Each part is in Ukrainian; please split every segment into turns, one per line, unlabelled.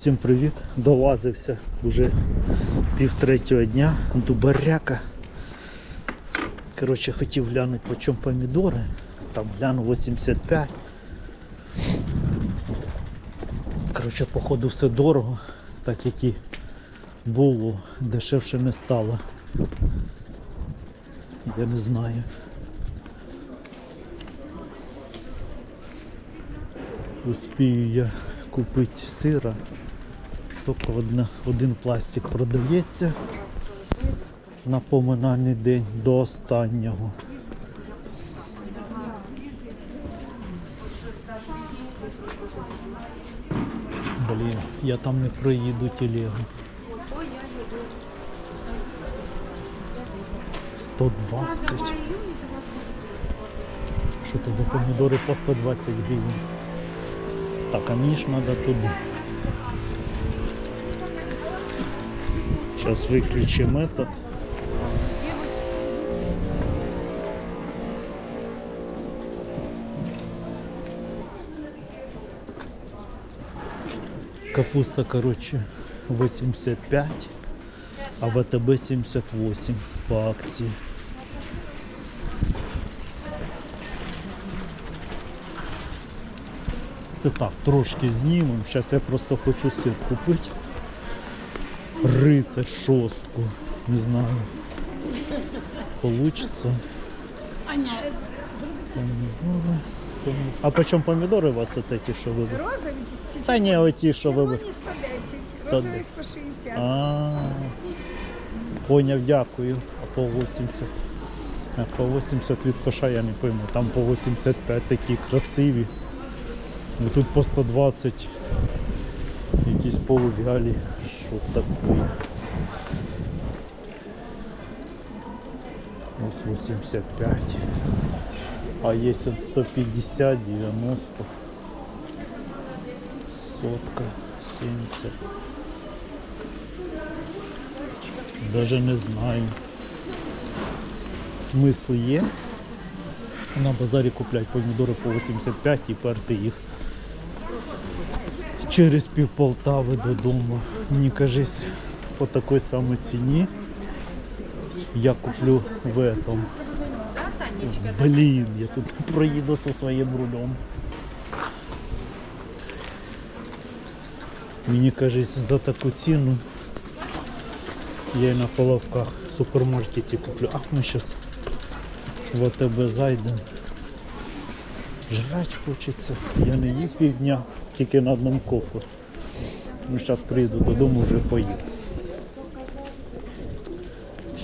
Всім привіт! Долазився вже пів третього дня до баряка. Коротше, хотів глянути по чому помідори. Там гляну 85. Коротше, походу все дорого, так як і було, дешевше не стало. Я не знаю. Успію я купити сира. Тільки одна, один пластик продається на поминальний день до останнього. Блін, я там не проїду телегу. 120. Що то за помідори по 120 гривень? Так, а мені ж треба туди. Сейчас выключим этот. Капуста, короче, 85, а ВТБ 78 по акции. Це так, трошки знімемо. Зараз я просто хочу сир купити. Рыцарь шостку. Не знаю. Получится.
Аня,
Помидоры. Помидоры. А почем помидоры у вас вот эти, что вы?
розові чи
Та ні, оті, що ви.
червоні 110,
110.
розові 160.
А, поняв, дякую. А по 80. А по 80 від коша я не пойму. Там по 85 такі красиві. Ну, Тут по 120 якісь полувялі. Що таке? Ось 85. А є от 150, 90. Сотка, 70. Даже не знаю. Смисл є. На базарі купляти помідори по 85 і перти їх через пів Полтави додому. Мені кажись, по такій самій ціні я куплю в этом. Блін, я тут проїду зі своїм рулем. Мені кажись, за таку ціну я і на половках в супермаркеті куплю. А ми зараз в АТБ зайдемо. Жрать хочеться. Я не їв півдня, тільки на одному кофе. Ну, зараз прийду додому, вже поїм.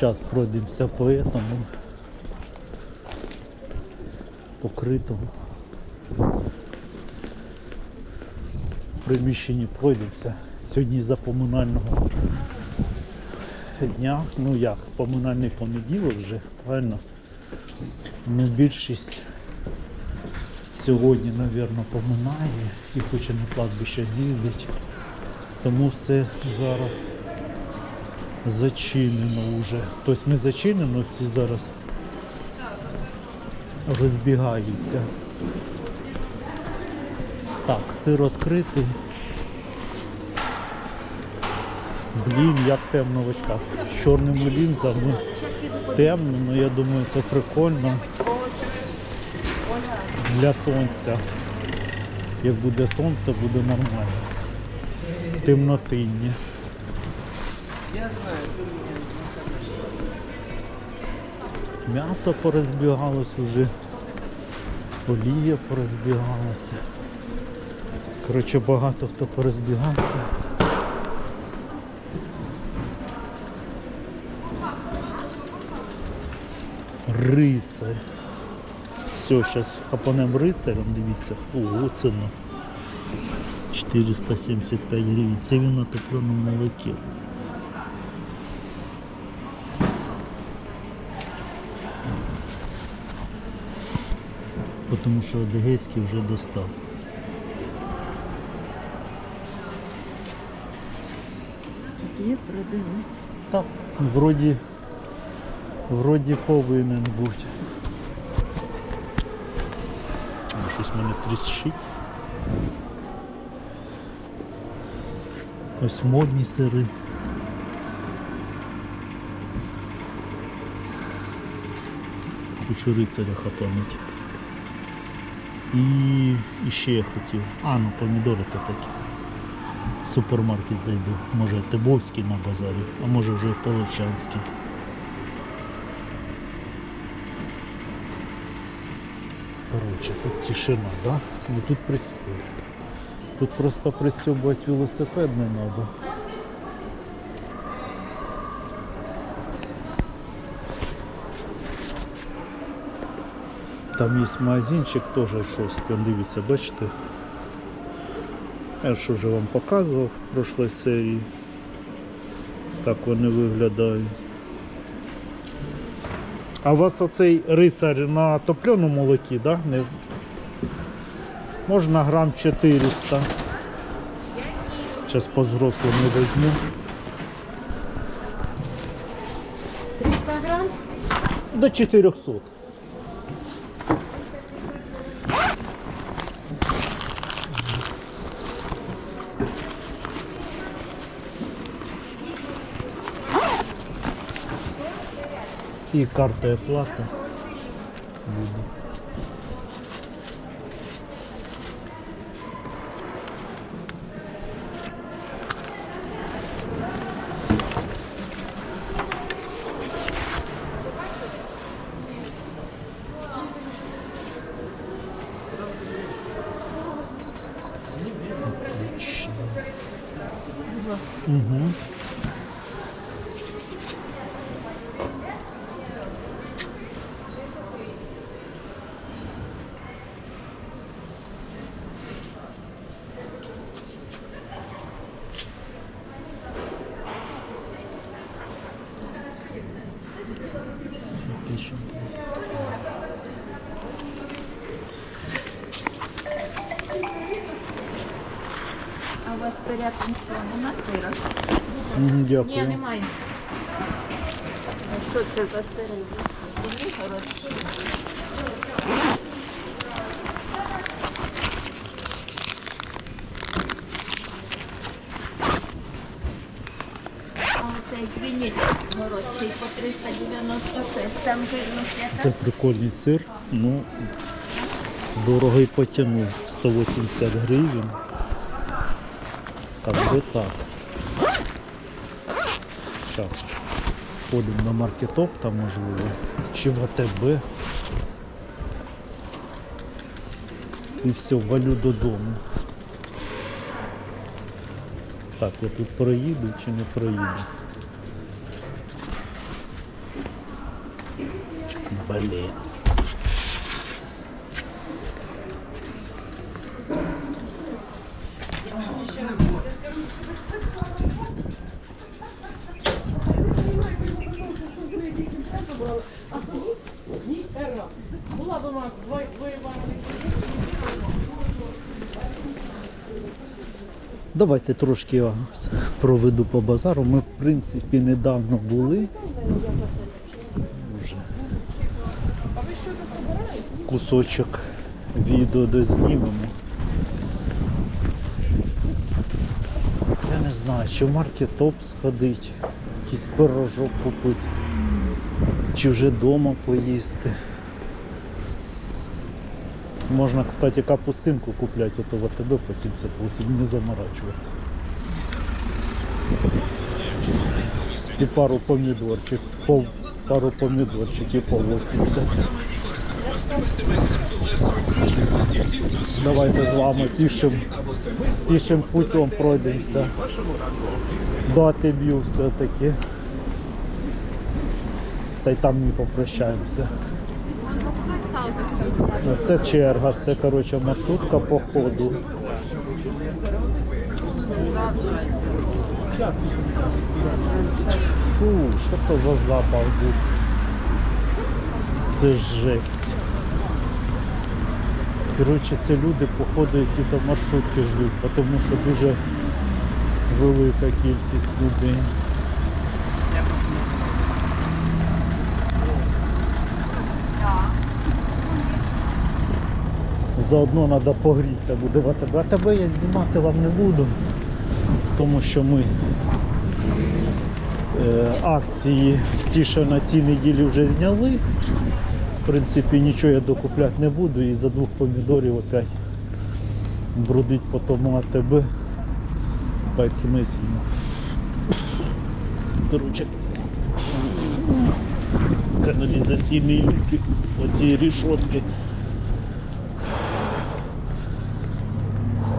Зараз пройдемося по этому покритому. В приміщенні пройдемося. Сьогодні за поминального дня, ну як, поминальний понеділок вже, правильно? Ну, більшість сьогодні, мабуть, поминає і хоче на кладбище з'їздити. Тому все зараз зачинено вже. Тобто не зачинено, всі зараз розбігаються. Так, сир відкритий. Блін, як темно в очках. З чорними лінзами. Темно, але я думаю, це прикольно. Для сонця. Як буде сонце, буде нормально. Темнотинні. Я знаю, М'ясо порозбігалось уже. Олія порозбігалася. Коротше, багато хто порозбігався. Рицарь. Все, зараз хапанем рицарем, дивіться. Ого, ціна. 475 гривень. Це він на топленому молокі. Тому що Одегейський вже достав.
Є продавець.
Так, вроді, вроді повинен бути. А, Щось мене тріщить. Ось модні сири. Хочу рицаря хапануть. І, і ще я хотів. А, ну помідори то такі. В супермаркет зайду. Може Тибовський на базарі, а може вже Половчанський. Короче, тут тишина, да? Ну тут прис... Тут просто пристегивать велосипед не надо. Там є магазинчик теж щось, дивіться, бачите? Я ж вже вам показував в прошлій серії. Так вони виглядають. А у вас оцей рицар на топленому молокі, да? Не... Можна грам 400. Зараз по взрослому візьму.
300 грам?
До 400. І карта оплати. Буду. Отлично. Угу. Запишем.
А у вас порядку нічого нема сира?
Мгм,
Ні,
Дякую.
немає. А що це за сири? А оцей звініть городський по 396. Там жирність
Це прикольний сир. Ну, дорогий потягнув 180 гривень. Как би так. Зараз сходимо на маркетоп там можливо. Чи в АТБ. І все, валю додому. Так, я тут проїду чи не проїду? Блін. Давайте трошки я проведу по базару. Ми, в принципі, недавно були. Вже кусочок відео дознімемо. Я не знаю, чи в маркетоп сходить, якийсь пирожок купити, чи вже вдома поїсти. Можна, кстати, капустинку купляти ото в АТБ по 78, не заморачиваться. І пару помідорчик, по, пару помідорчиків по 80. Давайте з вами пішим, пішим путем пройдемося. До Атиб'ю все-таки. Та й там не попрощаємося. Це черга, це коротше маршрутка по ходу. Фу, що то за запах був? Це жесть. Коротше, це люди, походу, які там маршрутки ждуть, тому що дуже велика кількість людей. Заодно треба погрітися буде в АТБ. АТБ я знімати вам не буду. тому що ми е, акції ті, що на цій неділі вже зняли. В принципі, нічого я докупляти не буду і за двох помідорів опять брудить по тому АТБ. Безсмисленно. Короче, каналізаційні люки, оці рішотки.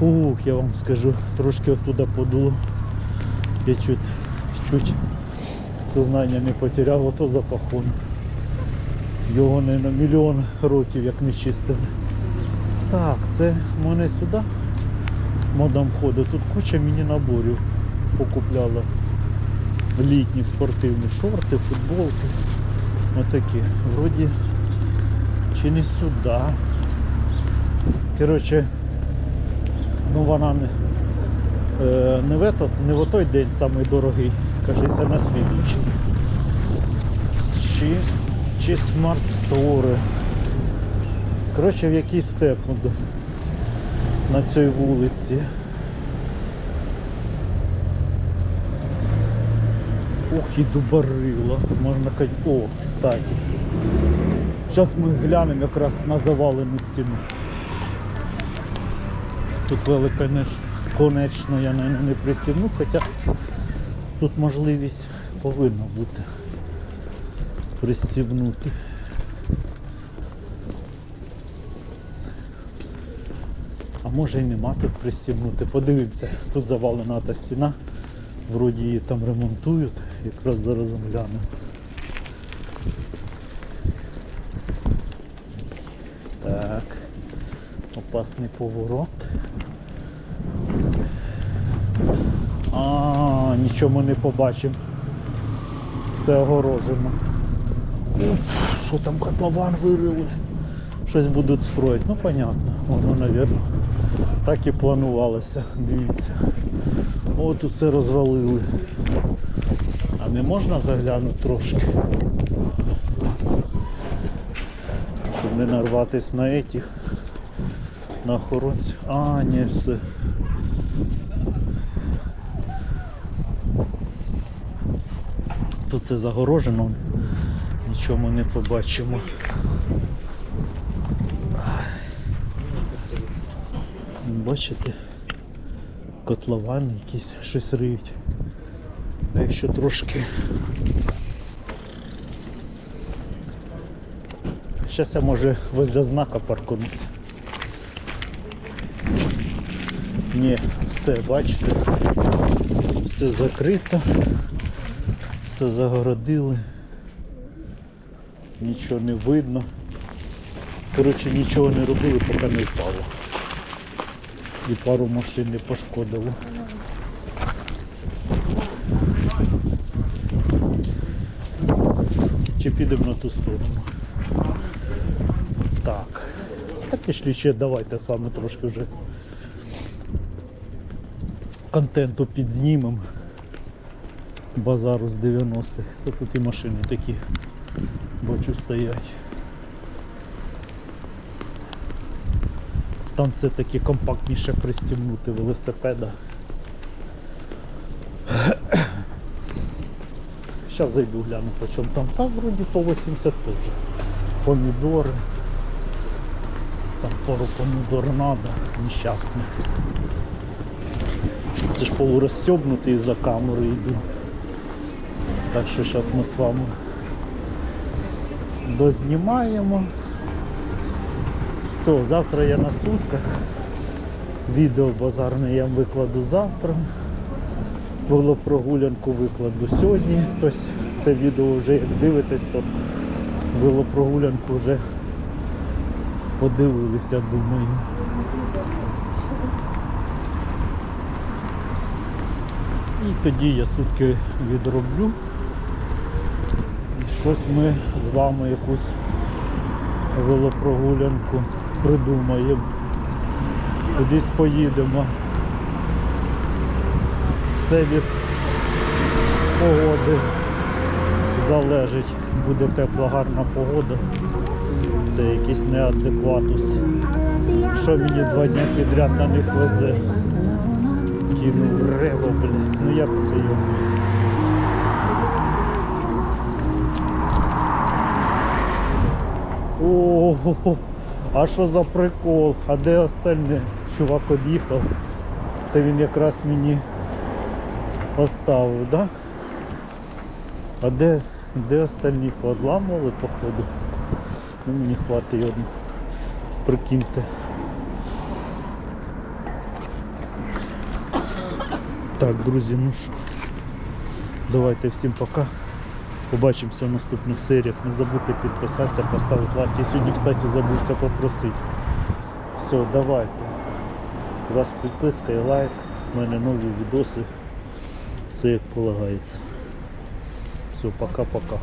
Ух, я вам скажу, трошки оттуда подуло. Я чуть, чуть сознання не потеряв, ото запахон. Його не на мільйон років як не чистили. Так, це мене сюди модам ходить. Тут куча міні наборів покупляла. Літні спортивні шорти, футболки. Отакі. Вроді чи не сюди. Коротше, ну вона не, е, не, в этот, не в той день самий дорогий, кажеться на слідуючий. Чи, чи смарт-стори. Коротше, в якийсь секунд на цій вулиці. Ох, і дубарила. Можна казати. О, кстати. Зараз ми глянемо якраз на завалену стіну. Тут велика конечно я наверное, не присівну, хоча тут можливість повинна бути пристібнути. А може і нема тут пристібнути. Подивимося, тут завалена та стіна. Вроді її там ремонтують, якраз зараз глянемо. Так, опасний поворот. А, нічого ми не побачимо. Все огорожено. Що там котлован вирили? Щось будуть строїти. Ну понятно, воно, мабуть, так і планувалося. Дивіться. О, тут все розвалили. А не можна заглянути трошки? Щоб не нарватися на этих, на охоронців. А, ні, все. Тут це загорожено, нічого не побачимо. Бачите? Котлован якийсь щось риють. А якщо трошки. Зараз я може возле знака паркунусь. Ні, все, бачите, все закрито, все загородили, нічого не видно. Коротше, нічого не робили, поки не впало. І пару машин не пошкодило. Чи підемо на ту сторону? Так. Так пішли ще давайте з вами трошки вже контенту підзнімемо. Базару з 90-х. Це тут і машини такі бачу стоять. Там все таки компактніше пристібнути велосипеда. Зараз зайду гляну по чому там. Там вроді по 80 теж. Помідори. Там пару помідор надо, нещасних. Це ж полурозстебнутий за камери йду. Так що зараз ми з вами дознімаємо. Все, завтра я на сутках. Відео базарне я викладу завтра. Велопрогулянку викладу сьогодні. Тобто це відео вже як дивитесь, то велопрогулянку вже подивилися, думаю. І тоді я сутки відроблю. Щось ми з вами якусь велопрогулянку придумаємо. Кудись поїдемо. Все від погоди залежить. Буде тепла, гарна погода. Це якийсь неадекватус. Що мені два дні підряд на них везе. Кинув рево, блядь. Ну як це йому? Ого, а що за прикол? А де остальне? Чувак од'їхав. Це він якраз мені поставив, да? А де, де остальні поодламували, походу? Ну мені хватить одну. Прикиньте. Так, друзі, ну що. Давайте всім пока. Побачимося в наступних серіях. Не забудьте підписатися, поставити лайк. Я сьогодні, кстати, забувся попросити. Все, давайте. У вас підписка і лайк. З мене нові відоси. Все як полагається. Все, пока-пока.